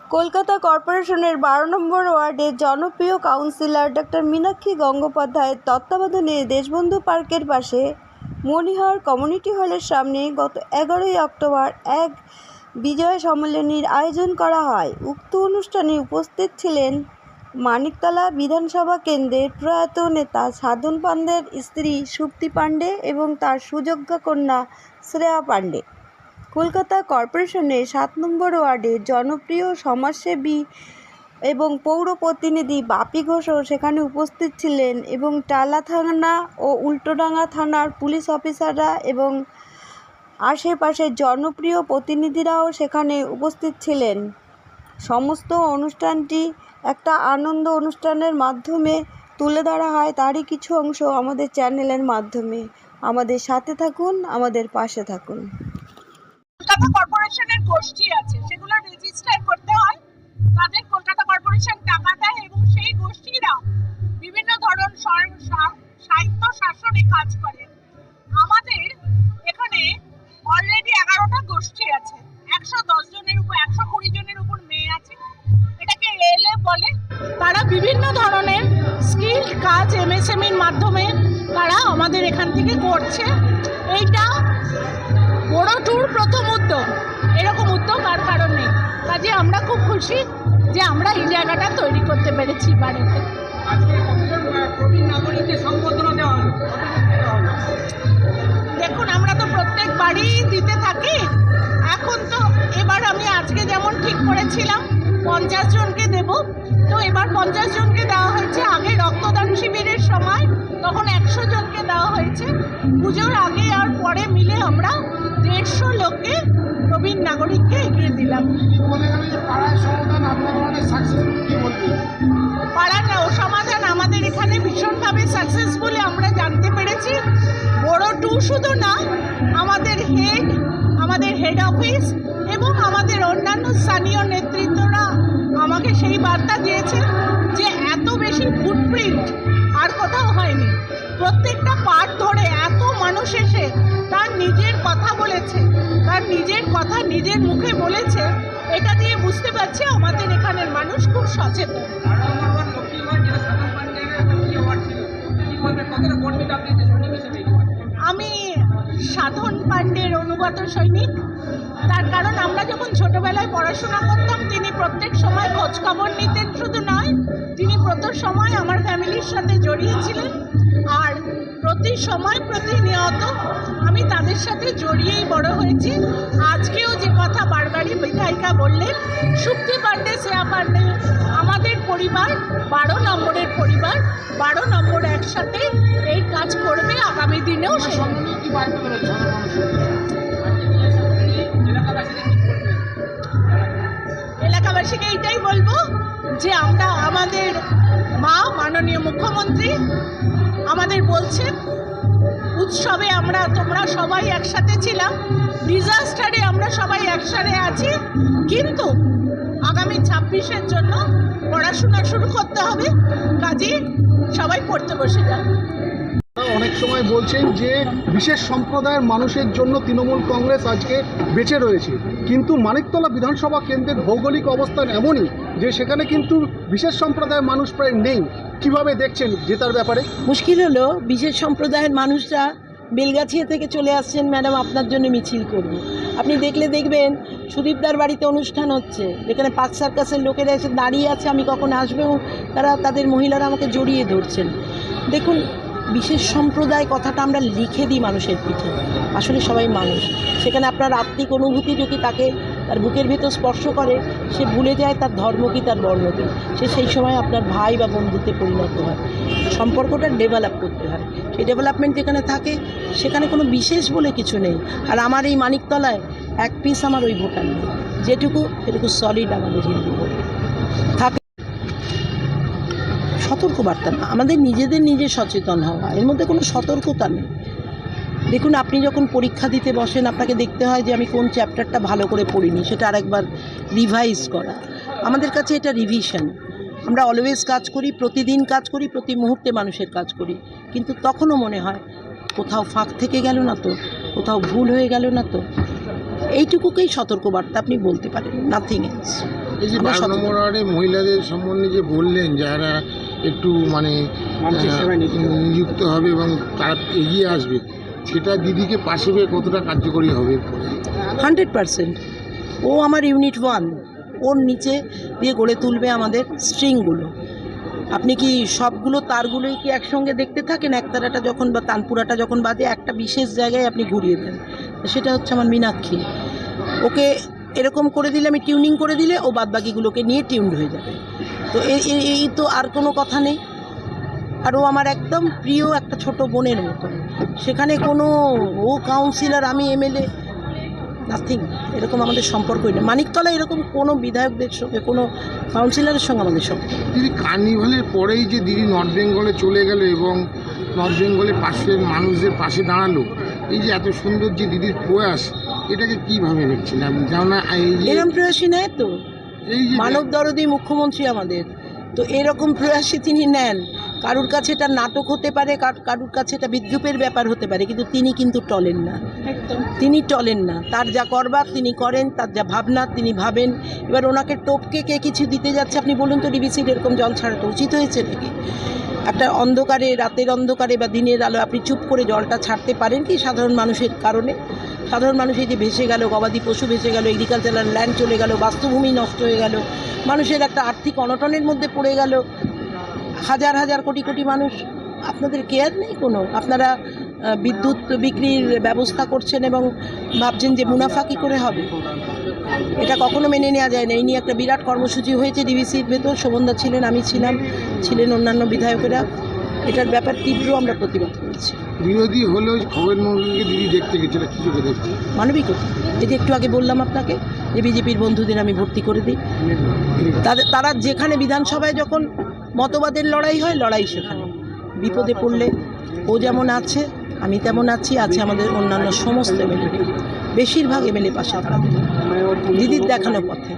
কলকাতা কর্পোরেশনের বারো নম্বর ওয়ার্ডের জনপ্রিয় কাউন্সিলর ডক্টর মীনাক্ষী গঙ্গোপাধ্যায়ের তত্ত্বাবধানে দেশবন্ধু পার্কের পাশে মণিহার কমিউনিটি হলের সামনে গত এগারোই অক্টোবর এক বিজয় সম্মেলনীর আয়োজন করা হয়। উক্ত অনুষ্ঠানে উপস্থিত ছিলেন মানিকতলা বিধানসভা কেন্দ্রের প্রয়াত নেতা সাধন পান্ডের স্ত্রী সুপ্তি পান্ডে এবং তার সুযোগ্যা কন্যা শ্রেয়া পান্ডে। কলকাতা কর্পোরেশনের সাত নম্বর ওয়ার্ডের জনপ্রিয় সমাজসেবী এবং পৌর প্রতিনিধি বাপি ঘোষও সেখানে উপস্থিত ছিলেন এবং টালা থানা ও উল্টোডাঙ্গা থানার পুলিশ অফিসাররা এবং আশেপাশের জনপ্রিয় প্রতিনিধিরাও সেখানে উপস্থিত ছিলেন। সমস্ত অনুষ্ঠানটি একটা আনন্দ অনুষ্ঠানের মাধ্যমে তুলে ধরা হয়। তারই কিছু অংশ আমাদের চ্যানেলের মাধ্যমে। আমাদের সাথে থাকুন, আমাদের পাশে থাকুন। কলকাতা কর্পোরেশনের গোষ্ঠী আছে। সেগুলো রেজিস্টার করতে হয়। তাদের কলকাতা কর্পোরেশন টাকা দেয় এবং সেই গোষ্ঠীরা বিভিন্ন ধরন সাহিত্য শাসনে কাজ করে। আমাদের এখানে অলরেডি এগারোটা গোষ্ঠী আছে। একশো দশ জনের উপর, একশো কুড়ি জনের উপর মেয়ে আছে। এটাকে এলএ বলে তারা বিভিন্ন ধরনের স্কিল, কাজ এমএসএমইর মাধ্যমে তারা আমাদের এখান থেকে করছে। এইটা বড় ট্যুর প্রথম উদ্যোগ। এরকম উদ্যোগ আর কারণ নেই। কাজে আমরা খুব খুশি যে আমরা এই জায়গাটা তৈরি করতে পেরেছি বাড়িতে। আজকে নাগরিককে সম্বর্ধনা দেওয়া হলো করেছিলাম পঞ্চাশ জনকে দেব। তো এবার পঞ্চাশ জনকে দেওয়া হয়েছে। আগে রক্তদান শিবিরের সময় তখন একশো জনকে দেওয়া হয়েছে। পুজোর আগে আর পরে মিলে আমরা দেড়শো লোককে, প্রবীণ নাগরিককে এগিয়ে দিলাম। পাড়ার সমাধান আমাদের এখানে ভীষণভাবে সাকসেসফুল আমরা জানতে পেরেছি। বড় টু শুধু না, আমাদের হেড হেড অফিস এবং আমাদের অন্যান্য স্থানীয় নেতৃত্বরা আমাকে সেই বার্তা দিয়েছে যে এত বেশি ফুটপ্রিন্ট আর কোথাও হয়নি। প্রত্যেকটা পার্ট ধরে এত মানুষ এসে তার নিজের কথা বলেছে, তার নিজের কথা নিজের মুখে বলেছে, এটা দিয়ে বুঝতে পারছি আমাদের এখানের মানুষ খুব সচেতন। বারো পাণ্ডের অনুগত সৈনিক। তার কারণ আমরা যখন ছোটবেলায় পড়াশোনা করতাম, তিনি প্রত্যেক সময় খোঁজ খবর নিতেন শুধু নয়, তিনি প্রত্যেক সময় আমার ফ্যামিলির সাথে জড়িয়ে ছিলেন আর প্রতি সময় প্রতিনিয়ত আমি তাদের সাথে জড়িয়েই বড় হয়েছি। আজকেও যে কথা বারবারই বিধায়িকা বললেন সুপ্তি পাণ্ডে, শ্রেয়া পাণ্ডে, আমাদের পরিবার, বারো নম্বরের পরিবার, বারো নম্বর একসাথে এই কাজ করবে, আগামী দিনেও সে এলাকাবাসীকে এইটাই বলব যে আমরা আমাদের মা, মাননীয় মুখ্যমন্ত্রী আমাদের বলছেন, উৎসবে আমরা, তোমরা সবাই একসাথে ছিলাম ডিজাস্টারে আমরা সবাই একসাথে আছি, কিন্তু আগামী ছাব্বিশের জন্য পড়াশোনা শুরু করতে হবে, কাজে সবাই পড়তে বসে যান। অনেক বলছেন যে বিশেষ সম্প্রদায়ের মানুষের জন্য তৃণমূল কংগ্রেস আজকে বেঁচে রয়েছে। কিন্তু মানিকতলা বিধানসভা কেন্দ্রের ভৌগোলিক অবস্থান এমনই যে সেখানে কিন্তু বিশেষ সম্প্রদায়ের মানুষ প্রায় নেই। কীভাবে দেখছেন জেতার ব্যাপারে? মুশকিল হলো বিশেষ সম্প্রদায়ের মানুষরা বেলগাছিয়া থেকে চলে আসছেন, ম্যাডাম, আপনার জন্য মিছিল করব। আপনি দেখলে দেখবেন সুদীপদার বাড়িতে অনুষ্ঠান হচ্ছে, যেখানে পার্ক সার্কাসের লোকেরা এসে দাঁড়িয়ে আছে, আমি কখন আসব তারা, তাদের মহিলারা আমাকে জড়িয়ে ধরছেন। দেখুন বিশেষ সম্প্রদায় কথাটা আমরা লিখে দিই মানুষের পিঠে। আসলে সবাই মানুষ। সেখানে আপনার আত্মিক অনুভূতি যদি তাকে তার বুকের ভেতর স্পর্শ করে, সে ভুলে যায় তার ধর্ম কি, তার বর্ণ কি। সে সেই সময় আপনার ভাই বা বন্ধুতে পরিণত হয়। সম্পর্কটা ডেভেলপ করতে হয়। সেই ডেভেলপমেন্ট যেখানে থাকে, সেখানে কোনো বিশেষ বলে কিছু নেই। আর আমার এই মানিকতলায় এক পিস আমার ওই ভোটার নেই। যেটুকু, সেটুকু সলিড আমাদের হিন্দু থাকে সতর্কবার্তা না আমাদের নিজেদের নিজে সচেতন হওয়া এর মধ্যে কোনো সতর্কতা নেই। দেখুন আপনি যখন পরীক্ষা দিতে বসেন আপনাকে দেখতে হয় যে আমি কোন চ্যাপ্টারটা ভালো করে পড়িনি সেটা আরেকবার রিভাইজ করা। আমাদের কাছে এটা রিভিশন আমরা অলওয়েজ কাজ করি প্রতিদিন কাজ করি প্রতি মুহূর্তে মানুষের কাজ করি। কিন্তু তখনও মনে হয় কোথাও ফাঁক থেকে গেল না তো কোথাও ভুল হয়ে গেল না তো। এইটুকুকেই সতর্কবার্তা আপনি বলতে পারেন নাথিং এলস এই যে মহিলাদের সম্বন্ধে যে বললেন যারা একটু মানে নিযুক্ত হবে এবং তারা এগিয়ে আসবে সেটা দিদিকে পাশে পেয়ে কতটা কার্যকরী হবে? Hundred percent. ও আমার ইউনিট ওয়ান। ওর নিচে দিয়ে গড়ে তুলবে আমাদের স্ট্রিংগুলো। আপনি কি সবগুলো তারগুলোই কি একসঙ্গে দেখতে থাকেন? একতারাটা যখন বা তানপুরাটা যখন বাজে একটা বিশেষ জায়গায় আপনি ঘুরিয়ে দেন। তো সেটা হচ্ছে আমার মীনাক্ষী। ওকে এরকম করে দিলে আমি টিউনিং করে দিলে ও বাদবাকিগুলোকে নিয়ে টিউনড হয়ে যাবে। তো এই তো আর কোনো কথা নেই। আর ও আমার একদম প্রিয় একটা ছোট বোনের মতো সেখানে কোনো ও কাউন্সিলর আমি এমএলএ নাথিং এরকম আমাদের সম্পর্কই নেই। মানিকতলা এরকম কোনো বিধায়কদের সঙ্গে কোনো কাউন্সিলরের সঙ্গে আমাদের সম্পর্ক নেই। দিদি কার্নিভালের পরেই যে দিদি নর্থ বেঙ্গলে চলে গেল এবং নর্থ বেঙ্গলের পাশের মানুষদের পাশে দাঁড়াল এই যে এত সুন্দর যে দিদির প্রয়াস এটাকে কীভাবে দেখছেন? আপনি কেননা এই যে এরম প্রয়াসী নেয় তো। এই যে মানব দরদি মুখ্যমন্ত্রী আমাদের। তো এরকম প্রয়াসই তিনি নেন। কারুর কাছে এটা নাটক হতে পারে কারুর কাছে এটা বিদ্রুপের ব্যাপার হতে পারে কিন্তু তিনি কিন্তু টলেন না। তিনি টলেন না। তার যা করবার তিনি করেন তার যা ভাবনা তিনি ভাবেন। এবার ওনাকে টপকে কে কিছু দিতে যাচ্ছে আপনি বলুন তো ডিবিসির এরকম জল ছাড়াতে উচিত হয়েছে নাকি? একটা অন্ধকারে রাতের অন্ধকারে বা দিনের আলো আপনি চুপ করে জলটা ছাড়তে পারেন কি সাধারণ মানুষের কারণে? সাধারণ মানুষ এই যে ভেসে গেল, গবাদি পশু ভেসে গেল এগ্রিকালচারাল ল্যান্ড চলে গেল, বাস্তুভূমি নষ্ট হয়ে গেল, মানুষের একটা আর্থিক অনটনের মধ্যে পড়ে গেল। হাজার হাজার কোটি কোটি মানুষ, আপনাদের কেয়ার নেই কোনো? আপনারা বিদ্যুৎ বিক্রির ব্যবস্থা করছেন এবং ভাবছেন যে মুনাফা কী করে হবে? এটা কখনো মেনে নেওয়া যায় না। এই নিয়ে একটা বিরাট কর্মসূচি হয়েছে ডিবিসির ভেতর। শোভনদা ছিলেন, আমি ছিলাম, ছিলেন অন্যান্য বিধায়কেরা। এটার ব্যাপার তীব্র আমরা প্রতিবাদ করেছি। বিরোধী হলেও খবর মন্ত্রীকে দিদি দেখতে গেছিল, কি চোখে দেখতে মানবিকতা এই যে একটু আগে বললাম আপনাকে যে বিজেপির বন্ধুদের আমি ভর্তি করে দিই। তাদের তারা যেখানে বিধানসভায় যখন মতবাদের লড়াই হয়, লড়াই সেখানে। বিপদে পড়লে ও যেমন আছে, আমি তেমন আছি, আছে আমাদের অন্যান্য সমস্ত এমএলএ। বেশিরভাগ এমএলএ পাশে আপনাদের। দিদির দেখানো পথে।